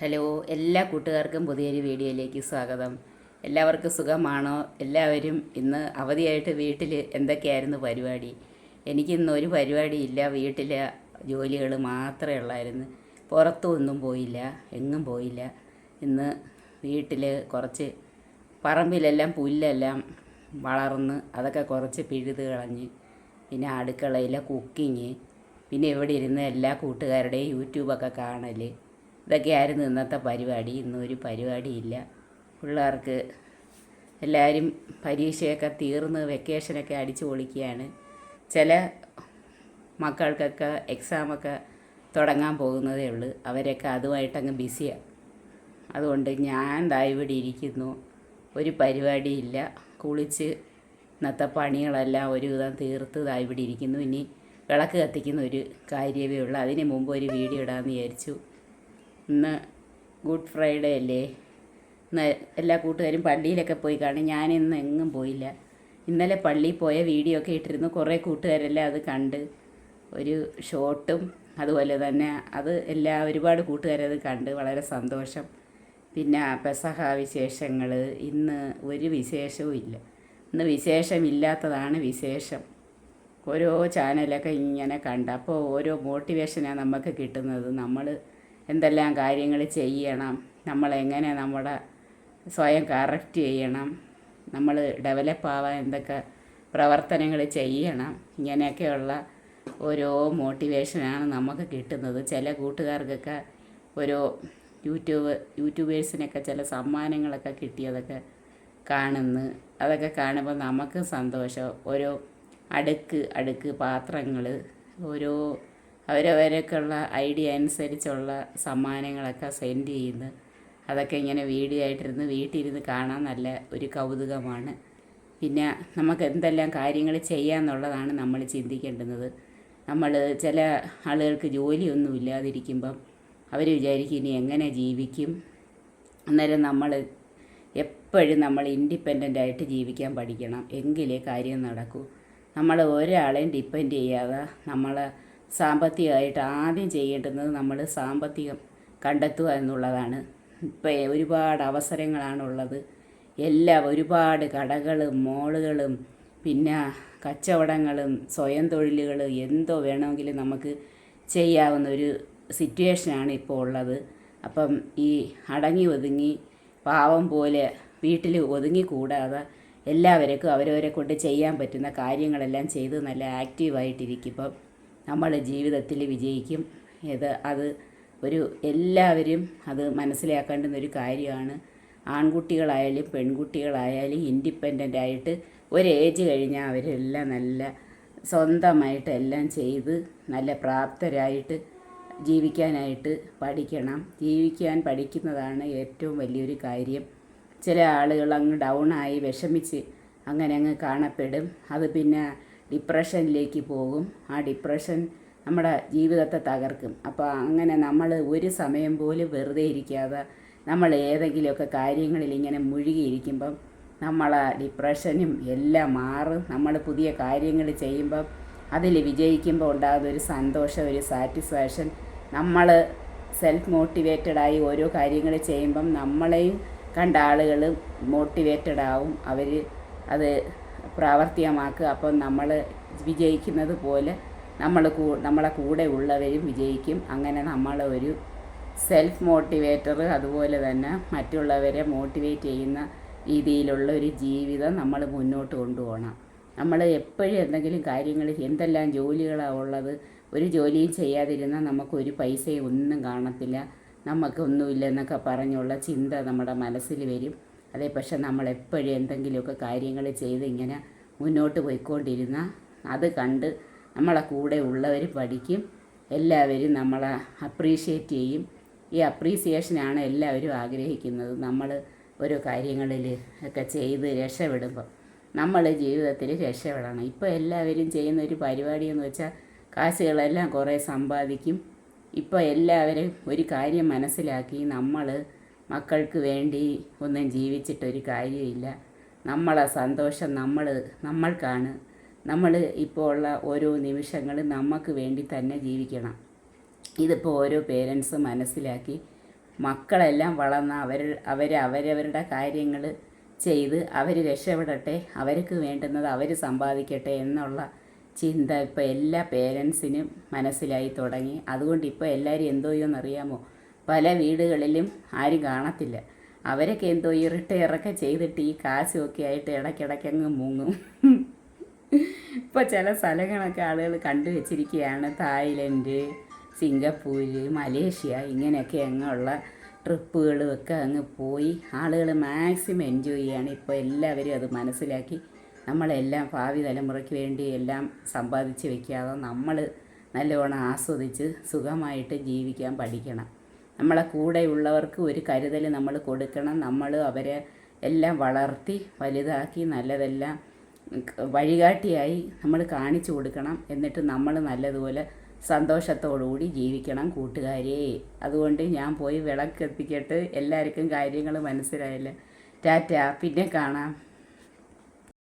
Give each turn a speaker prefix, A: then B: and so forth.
A: Hello എല്ലാ കൂട്ടുകാർക്കും പുതിയൊരു വീഡിയോയിലേക്ക് സ്വാഗതം. എല്ലാവർക്കും സുഖമാണോ? എല്ലാവരും ഇന്ന് അവധിയായിട്ട് വീട്ടിൽ എന്തൊക്കെയായിരുന്നു പരിപാടി? എനിക്കിന്ന് ഒരു പരിപാടിയില്ല വീട്ടിലെ ജോലികൾ മാത്രമേ ഉള്ളായിരുന്നു. പുറത്തും പോയില്ല എങ്ങും പോയില്ല. ഇന്ന് വീട്ടിൽ കുറച്ച് പറമ്പിലെല്ലാം പുല്ലെല്ലാം വളർന്ന് അതൊക്കെ കുറച്ച് പിഴുത് കളഞ്ഞ് പിന്നെ അടുക്കളയിലെ കുക്കിങ് പിന്നെ ഇവിടെ ഇരുന്ന് എല്ലാ കൂട്ടുകാരുടെയും യൂട്യൂബൊക്കെ കാണൽ ഇതൊക്കെയായിരുന്നു ഇന്നത്തെ പരിപാടി. ഇന്നൊരു പരിപാടിയില്ല. പിള്ളേർക്ക് എല്ലാവരും പരീക്ഷയൊക്കെ തീർന്ന് വെക്കേഷനൊക്കെ അടിച്ചു പൊളിക്കുകയാണ്. ചില മക്കൾക്കൊക്കെ എക്സാമൊക്കെ തുടങ്ങാൻ പോകുന്നതേ ഉള്ളൂ. അവരൊക്കെ അതുമായിട്ടങ്ങ് ബിസിയാണ് അതുകൊണ്ട് ഞാൻ ദാ ഇരിക്കുന്നു. ഒരു പരിപാടിയില്ല. കുളിച്ച് ഇന്നത്തെ പണികളെല്ലാം ഒരുവിധം തീർത്ത് ദാ ഇരിക്കുന്നു. ഇനി വിളക്ക് കത്തിക്കുന്ന ഒരു കാര്യമേ ഉള്ളൂ. അതിന് മുമ്പ് ഒരു വീഡിയോ ഇടാമെന്ന് വിചാരിച്ചു. ഇന്ന് ഗുഡ് ഫ്രൈഡേ അല്ലേ? ഇന്ന് എല്ലാ കൂട്ടുകാരും പള്ളിയിലൊക്കെ പോയി കാണും. ഞാൻ ഇന്ന് എങ്ങും പോയില്ല. ഇന്നലെ പള്ളിയിൽ പോയ വീഡിയോ ഒക്കെ ഇട്ടിരുന്നു. കുറേ കൂട്ടുകാരെല്ലാം അത് കണ്ട് ഒരു ഷോട്ടും അതുപോലെ തന്നെ അത് എല്ലാ ഒരുപാട് കൂട്ടുകാരത് കണ്ട് വളരെ സന്തോഷം. പിന്നെ പെസഹ വിശേഷങ്ങൾ ഇന്ന് ഒരു വിശേഷവും ഇല്ല. ഇന്ന് വിശേഷമില്ലാത്തതാണ് വിശേഷം. ഓരോ ചാനലൊക്കെ ഇങ്ങനെ കണ്ട്. അപ്പോൾ ഓരോ മോട്ടിവേഷനാണ് നമുക്ക് കിട്ടുന്നത് നമ്മൾ എന്തെല്ലാം കാര്യങ്ങൾ ചെയ്യണം നമ്മളെങ്ങനെ നമ്മുടെ സ്വയം കറക്റ്റ് ചെയ്യണം നമ്മൾ ഡെവലപ്പ് ആവാൻ എന്തൊക്കെ പ്രവർത്തനങ്ങൾ ചെയ്യണം ഇങ്ങനെയൊക്കെയുള്ള ഓരോ മോട്ടിവേഷനാണ് നമുക്ക് കിട്ടുന്നത്. ചില കൂട്ടുകാർക്കൊക്കെ ഓരോ യൂട്യൂബ് യൂട്യൂബേഴ്സിനൊക്കെ ചില സമ്മാനങ്ങളൊക്കെ കിട്ടിയതൊക്കെ കാണുന്നു. അതൊക്കെ കാണുമ്പോൾ നമുക്ക് സന്തോഷം. ഓരോ അടുക്ക് അടുക്ക് പാത്രങ്ങൾ ഓരോ അവരവരൊക്കെയുള്ള ഐഡിയ അനുസരിച്ചുള്ള സമ്മാനങ്ങളൊക്കെ സെൻഡ് ചെയ്യുന്നു. അതൊക്കെ ഇങ്ങനെ വീഡിയോ ആയിട്ടിരുന്ന് വീട്ടിലിരുന്ന് കാണാൻ നല്ല ഒരു കൗതുകമാണ്. പിന്നെ നമുക്ക് എന്തെല്ലാം കാര്യങ്ങൾ ചെയ്യാമെന്നുള്ളതാണ് നമ്മൾ ചിന്തിക്കേണ്ടുന്നത്. നമ്മൾ ചില ആളുകൾക്ക് ജോലിയൊന്നും ഇല്ലാതിരിക്കുമ്പം അവർ വിചാരിക്കും ഇനി എങ്ങനെ ജീവിക്കും. അന്നേരം നമ്മൾ എപ്പോഴും നമ്മൾ ഇൻഡിപെൻഡന്റ് ആയിട്ട് ജീവിക്കാൻ പഠിക്കണം. എങ്കിലേ കാര്യം നടക്കൂ. നമ്മൾ ഒരാളെയും ഡിപ്പെൻഡ് ചെയ്യാതെ നമ്മൾ സാമ്പത്തികമായിട്ട് ആദ്യം ചെയ്യേണ്ടുന്നത് നമ്മൾ സാമ്പത്തികം കണ്ടെത്തുക എന്നുള്ളതാണ്. ഇപ്പോൾ ഒരുപാട് അവസരങ്ങളാണുള്ളത്. എല്ലാം ഒരുപാട് കടകളും മോളുകളും പിന്നെ കച്ചവടങ്ങളും സ്വയം തൊഴിലുകൾ എന്തോ വേണമെങ്കിലും നമുക്ക് ചെയ്യാവുന്ന ഒരു സിറ്റുവേഷനാണ് ഇപ്പോൾ ഉള്ളത്. അപ്പം ഈ അടങ്ങി ഒതുങ്ങി പാവം പോലെ വീട്ടിൽ ഒതുങ്ങിക്കൂടാതെ എല്ലാവർക്കും അവരവരെ കൊണ്ട് ചെയ്യാൻ പറ്റുന്ന കാര്യങ്ങളെല്ലാം ചെയ്ത് നല്ല ആക്റ്റീവായിട്ടിരിക്കുമ്പം നമ്മൾ ജീവിതത്തിൽ വിജയിക്കും. ഇത് അത് ഒരു എല്ലാവരും അത് മനസ്സിലാക്കേണ്ടുന്ന ഒരു കാര്യമാണ്. ആൺകുട്ടികളായാലും പെൺകുട്ടികളായാലും ഇൻഡിപെൻഡന്റ് ആയിട്ട് ഒരു ഏജ് കഴിഞ്ഞാൽ അവരെല്ലാം നല്ല സ്വന്തമായിട്ട് എല്ലാം ചെയ്ത് നല്ല പ്രാപ്തരായിട്ട് ജീവിക്കാനായിട്ട് പഠിക്കണം. ജീവിക്കാൻ പഠിക്കുന്നതാണ് ഏറ്റവും വലിയൊരു കാര്യം. ചില ആളുകൾ അങ്ങ് ഡൗണായി വിഷമിച്ച് അങ്ങനെ അങ്ങ് കാണപ്പെടും. അത് പിന്നെ ഡിപ്രഷനിലേക്ക് പോകും. ആ ഡിപ്രഷൻ നമ്മുടെ ജീവിതത്തെ തകർക്കും. അപ്പോൾ അങ്ങനെ നമ്മൾ ഒരു സമയം പോലും വെറുതെ ഇരിക്കാതെ നമ്മൾ ഏതെങ്കിലുമൊക്കെ കാര്യങ്ങളിൽ ഇങ്ങനെ മുഴുകിയിരിക്കുമ്പം നമ്മളെ ഡിപ്രഷനും എല്ലാം മാറും. നമ്മൾ പുതിയ കാര്യങ്ങൾ ചെയ്യുമ്പം അതിൽ വിജയിക്കുമ്പോൾ ഉണ്ടാകുന്ന ഒരു സന്തോഷം ഒരു സാറ്റിസ്ഫാക്ഷൻ. നമ്മൾ സെൽഫ് മോട്ടിവേറ്റഡ് ആയി ഓരോ കാര്യങ്ങൾ ചെയ്യുമ്പം നമ്മളെയും കണ്ട ആളുകൾ മോട്ടിവേറ്റഡ് ആവും. അവർ അത് പ്രാവർത്തികമാക്കുക. അപ്പോൾ നമ്മൾ വിജയിക്കുന്നത് പോലെ നമ്മൾ കൂ നമ്മളെ കൂടെ ഉള്ളവരും വിജയിക്കും. അങ്ങനെ നമ്മൾ ഒരു സെൽഫ് മോട്ടിവേറ്റർ അതുപോലെ തന്നെ മറ്റുള്ളവരെ മോട്ടിവേറ്റ് ചെയ്യുന്ന രീതിയിലുള്ള ഒരു ജീവിതം നമ്മൾ മുന്നോട്ട് കൊണ്ടുപോകണം. നമ്മൾ എപ്പോഴും എന്തെങ്കിലും കാര്യങ്ങൾ എന്തെല്ലാം ജോലികളാണ് ഉള്ളത് ഒരു ജോലിയും ചെയ്യാതിരുന്നാൽ നമുക്കൊരു പൈസയും ഒന്നും കാണത്തില്ല. നമുക്കൊന്നുമില്ലെന്നൊക്കെ പറഞ്ഞുള്ള ചിന്ത നമ്മുടെ മനസ്സിൽ വരും. അതേ പക്ഷെ നമ്മൾ എപ്പോഴും എന്തെങ്കിലുമൊക്കെ കാര്യങ്ങൾ ചെയ്ത് ഇങ്ങനെ മുന്നോട്ട് പോയിക്കൊണ്ടിരുന്നാൽ അത് കണ്ട് നമ്മളെ കൂടെ ഉള്ളവർ പഠിക്കും എല്ലാവരും നമ്മളെ അപ്രീഷിയേറ്റ് ചെയ്യും. ഈ അപ്രീസിയേഷനാണ് എല്ലാവരും ആഗ്രഹിക്കുന്നത്. നമ്മൾ ഓരോ കാര്യങ്ങളിൽ ഒക്കെ ചെയ്ത് രക്ഷപ്പെടുമ്പോൾ നമ്മൾ ജീവിതത്തിൽ രക്ഷപ്പെടണം. ഇപ്പോൾ എല്ലാവരും ചെയ്യുന്ന ഒരു പരിപാടി എന്ന് വെച്ചാൽ കാശുകളെല്ലാം കുറേ സമ്പാദിക്കും. ഇപ്പോൾ എല്ലാവരും ഒരു കാര്യം മനസ്സിലാക്കി നമ്മൾ മക്കൾക്ക് വേണ്ടി ഒന്നും ജീവിച്ചിട്ടൊരു കാര്യമില്ല. നമ്മളെ സന്തോഷം നമ്മൾ നമ്മൾക്കാണ്. നമ്മൾ ഇപ്പോൾ ഉള്ള ഓരോ നിമിഷങ്ങളും നമുക്ക് വേണ്ടി തന്നെ ജീവിക്കണം. ഇതിപ്പോൾ ഓരോ പേരൻസ് മനസ്സിലാക്കി മക്കളെല്ലാം വളർന്ന് അവർ അവർ അവരവരുടെ കാര്യങ്ങൾ ചെയ്ത് അവർ രക്ഷപ്പെടട്ടെ അവർക്ക് വേണ്ടുന്നത് അവർ സമ്പാദിക്കട്ടെ എന്നുള്ള ചിന്ത ഇപ്പോൾ എല്ലാ പേരൻസിനും മനസ്സിലായി തുടങ്ങി. അതുകൊണ്ട് ഇപ്പോൾ എല്ലാവരും എന്തോ പല വീടുകളിലും ആരും കാണത്തില്ല. അവരൊക്കെ എന്തോ ഈ റിട്ടയറൊക്കെ ചെയ്തിട്ട് ഈ കാശുമൊക്കെ ആയിട്ട് ഇടയ്ക്കിടയ്ക്കങ്ങ് മുങ്ങും. ഇപ്പോൾ ചില സ്ഥലങ്ങളൊക്കെ ആളുകൾ കണ്ടു വെച്ചിരിക്കുകയാണ്. തായ്ലൻഡ് സിംഗപ്പൂര് മലേഷ്യ ഇങ്ങനെയൊക്കെ അങ്ങുള്ള ട്രിപ്പുകളും ഒക്കെ അങ്ങ് പോയി. ആളുകൾ മാക്സിമം എൻജോയ് ചെയ്യാണ്. ഇപ്പോൾ എല്ലാവരും അത് മനസ്സിലാക്കി. നമ്മളെല്ലാം ഭാവി തലമുറയ്ക്ക് വേണ്ടി എല്ലാം സമ്പാദിച്ച് വെക്കാതെ നമ്മൾ നല്ലവണ്ണം ആസ്വദിച്ച് സുഖമായിട്ട് ജീവിക്കാൻ പഠിക്കണം. നമ്മളെ കൂടെയുള്ളവർക്ക് ഒരു കരുതൽ നമ്മൾ കൊടുക്കണം. നമ്മൾ അവരെ എല്ലാം വളർത്തി വലുതാക്കി നല്ലതെല്ലാം വഴികാട്ടിയായി നമ്മൾ കാണിച്ചു കൊടുക്കണം. എന്നിട്ട് നമ്മൾ നല്ലതുപോലെ സന്തോഷത്തോടുകൂടി ജീവിക്കണം കൂട്ടുകാരെ. അതുകൊണ്ട് ഞാൻ പോയി വിളക്കെത്തിക്കട്ട്. എല്ലാവർക്കും കാര്യങ്ങൾ മനസ്സിലായില്ല. ടാറ്റ. പിന്നെ കാണാം.